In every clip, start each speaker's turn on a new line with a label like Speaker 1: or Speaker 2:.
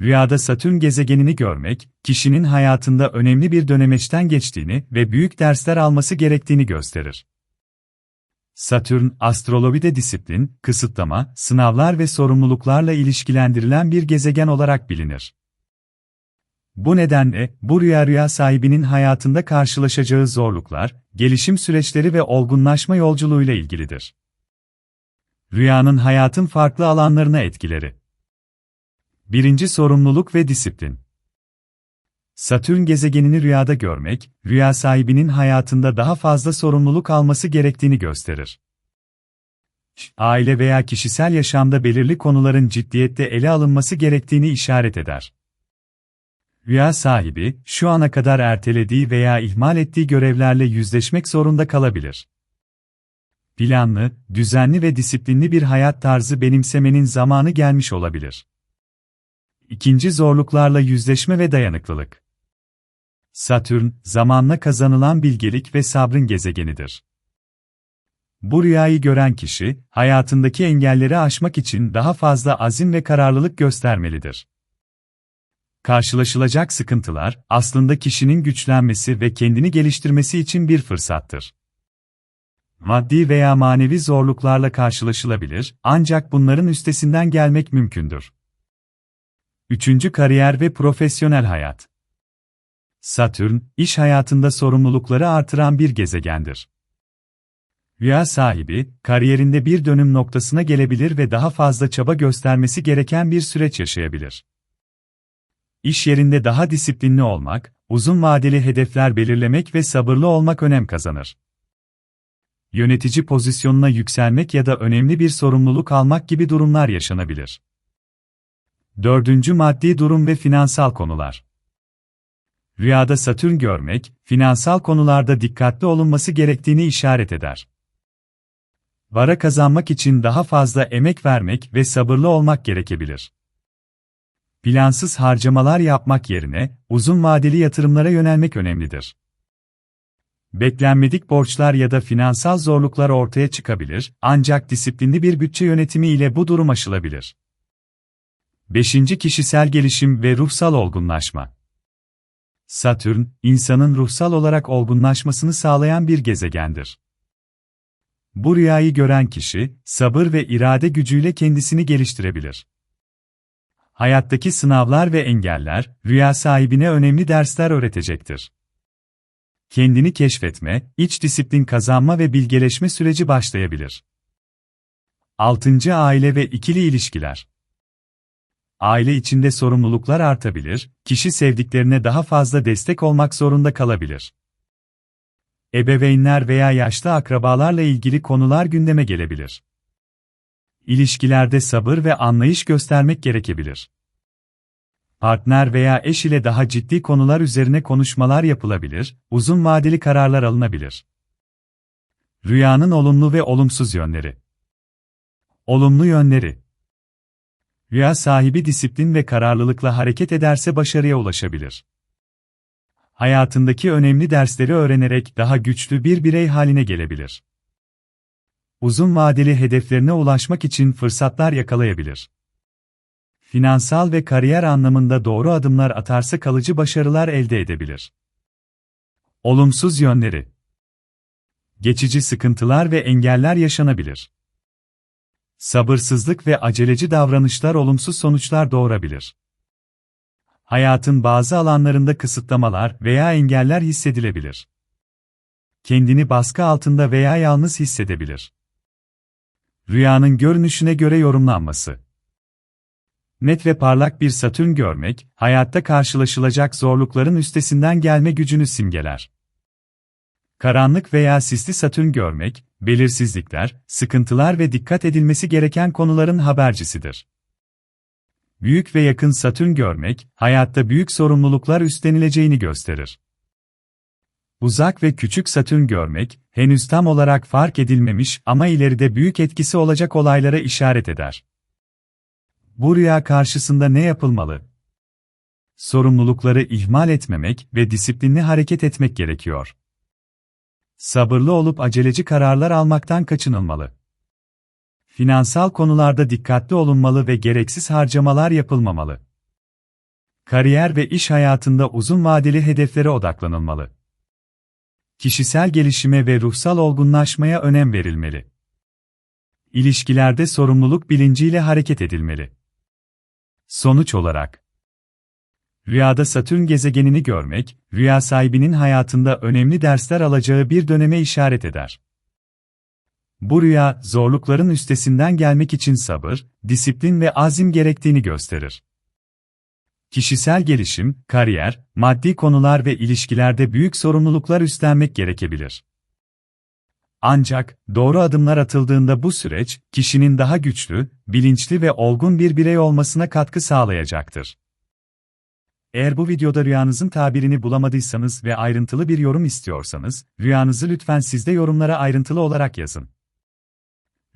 Speaker 1: Rüyada Satürn gezegenini görmek, kişinin hayatında önemli bir dönemeçten geçtiğini ve büyük dersler alması gerektiğini gösterir. Satürn, astrolojide disiplin, kısıtlama, sınavlar ve sorumluluklarla ilişkilendirilen bir gezegen olarak bilinir. Bu nedenle, bu rüya rüya sahibinin hayatında karşılaşacağı zorluklar, gelişim süreçleri ve olgunlaşma yolculuğuyla ilgilidir. Rüyanın hayatın farklı alanlarına etkileri Birinci sorumluluk ve disiplin. Satürn gezegenini rüyada görmek, rüya sahibinin hayatında daha fazla sorumluluk alması gerektiğini gösterir. Aile veya kişisel yaşamda belirli konuların ciddiyette ele alınması gerektiğini işaret eder. Rüya sahibi, şu ana kadar ertelediği veya ihmal ettiği görevlerle yüzleşmek zorunda kalabilir. Planlı, düzenli ve disiplinli bir hayat tarzı benimsemenin zamanı gelmiş olabilir. İkinci zorluklarla yüzleşme ve dayanıklılık. Satürn, zamanla kazanılan bilgelik ve sabrın gezegenidir. Bu rüyayı gören kişi, hayatındaki engelleri aşmak için daha fazla azim ve kararlılık göstermelidir. Karşılaşılacak sıkıntılar, aslında kişinin güçlenmesi ve kendini geliştirmesi için bir fırsattır. Maddi veya manevi zorluklarla karşılaşılabilir, ancak bunların üstesinden gelmek mümkündür. Üçüncü kariyer ve profesyonel hayat. Satürn, iş hayatında sorumlulukları artıran bir gezegendir. Rüya sahibi, kariyerinde bir dönüm noktasına gelebilir ve daha fazla çaba göstermesi gereken bir süreç yaşayabilir. İş yerinde daha disiplinli olmak, uzun vadeli hedefler belirlemek ve sabırlı olmak önem kazanır. Yönetici pozisyonuna yükselmek ya da önemli bir sorumluluk almak gibi durumlar yaşanabilir. Dördüncü maddi durum ve finansal konular. Rüyada Satürn görmek, finansal konularda dikkatli olunması gerektiğini işaret eder. Vara kazanmak için daha fazla emek vermek ve sabırlı olmak gerekebilir. Plansız harcamalar yapmak yerine, uzun vadeli yatırımlara yönelmek önemlidir. Beklenmedik borçlar ya da finansal zorluklar ortaya çıkabilir, ancak disiplinli bir bütçe yönetimi ile bu durum aşılabilir. 5. Kişisel gelişim ve ruhsal olgunlaşma. Satürn, insanın ruhsal olarak olgunlaşmasını sağlayan bir gezegendir. Bu rüyayı gören kişi, sabır ve irade gücüyle kendisini geliştirebilir. Hayattaki sınavlar ve engeller, rüya sahibine önemli dersler öğretecektir. Kendini keşfetme, iç disiplin kazanma ve bilgeleşme süreci başlayabilir. 6. Aile ve ikili ilişkiler aile içinde sorumluluklar artabilir, kişi sevdiklerine daha fazla destek olmak zorunda kalabilir. Ebeveynler veya yaşlı akrabalarla ilgili konular gündeme gelebilir. İlişkilerde sabır ve anlayış göstermek gerekebilir. Partner veya eş ile daha ciddi konular üzerine konuşmalar yapılabilir, uzun vadeli kararlar alınabilir. Rüyanın olumlu ve olumsuz yönleri. Olumlu yönleri Rüya sahibi disiplin ve kararlılıkla hareket ederse başarıya ulaşabilir. Hayatındaki önemli dersleri öğrenerek daha güçlü bir birey haline gelebilir. Uzun vadeli hedeflerine ulaşmak için fırsatlar yakalayabilir. Finansal ve kariyer anlamında doğru adımlar atarsa kalıcı başarılar elde edebilir. Olumsuz yönleri Geçici sıkıntılar ve engeller yaşanabilir. Sabırsızlık ve aceleci davranışlar olumsuz sonuçlar doğurabilir. Hayatın bazı alanlarında kısıtlamalar veya engeller hissedilebilir. Kendini baskı altında veya yalnız hissedebilir. Rüyanın görünüşüne göre yorumlanması. Net ve parlak bir Satürn görmek, hayatta karşılaşılacak zorlukların üstesinden gelme gücünü simgeler. Karanlık veya sisli Satürn görmek, belirsizlikler, sıkıntılar ve dikkat edilmesi gereken konuların habercisidir. Büyük ve yakın Satürn görmek, hayatta büyük sorumluluklar üstlenileceğini gösterir. Uzak ve küçük Satürn görmek, henüz tam olarak fark edilmemiş ama ileride büyük etkisi olacak olaylara işaret eder. Bu rüya karşısında ne yapılmalı? Sorumlulukları ihmal etmemek ve disiplinli hareket etmek gerekiyor. Sabırlı olup aceleci kararlar almaktan kaçınılmalı. Finansal konularda dikkatli olunmalı ve gereksiz harcamalar yapılmamalı. Kariyer ve iş hayatında uzun vadeli hedeflere odaklanılmalı. Kişisel gelişime ve ruhsal olgunlaşmaya önem verilmeli. İlişkilerde sorumluluk bilinciyle hareket edilmeli. Sonuç olarak Rüyada Satürn gezegenini görmek, rüya sahibinin hayatında önemli dersler alacağı bir döneme işaret eder. Bu rüya, zorlukların üstesinden gelmek için sabır, disiplin ve azim gerektiğini gösterir. Kişisel gelişim, kariyer, maddi konular ve ilişkilerde büyük sorumluluklar üstlenmek gerekebilir. Ancak, doğru adımlar atıldığında bu süreç, kişinin daha güçlü, bilinçli ve olgun bir birey olmasına katkı sağlayacaktır. Eğer bu videoda rüyanızın tabirini bulamadıysanız ve ayrıntılı bir yorum istiyorsanız, rüyanızı lütfen sizde yorumlara ayrıntılı olarak yazın.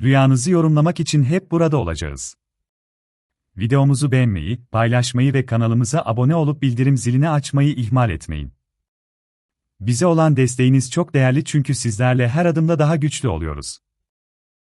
Speaker 1: Rüyanızı yorumlamak için hep burada olacağız. Videomuzu beğenmeyi, paylaşmayı ve kanalımıza abone olup bildirim zilini açmayı ihmal etmeyin. Bize olan desteğiniz çok değerli çünkü sizlerle her adımda daha güçlü oluyoruz.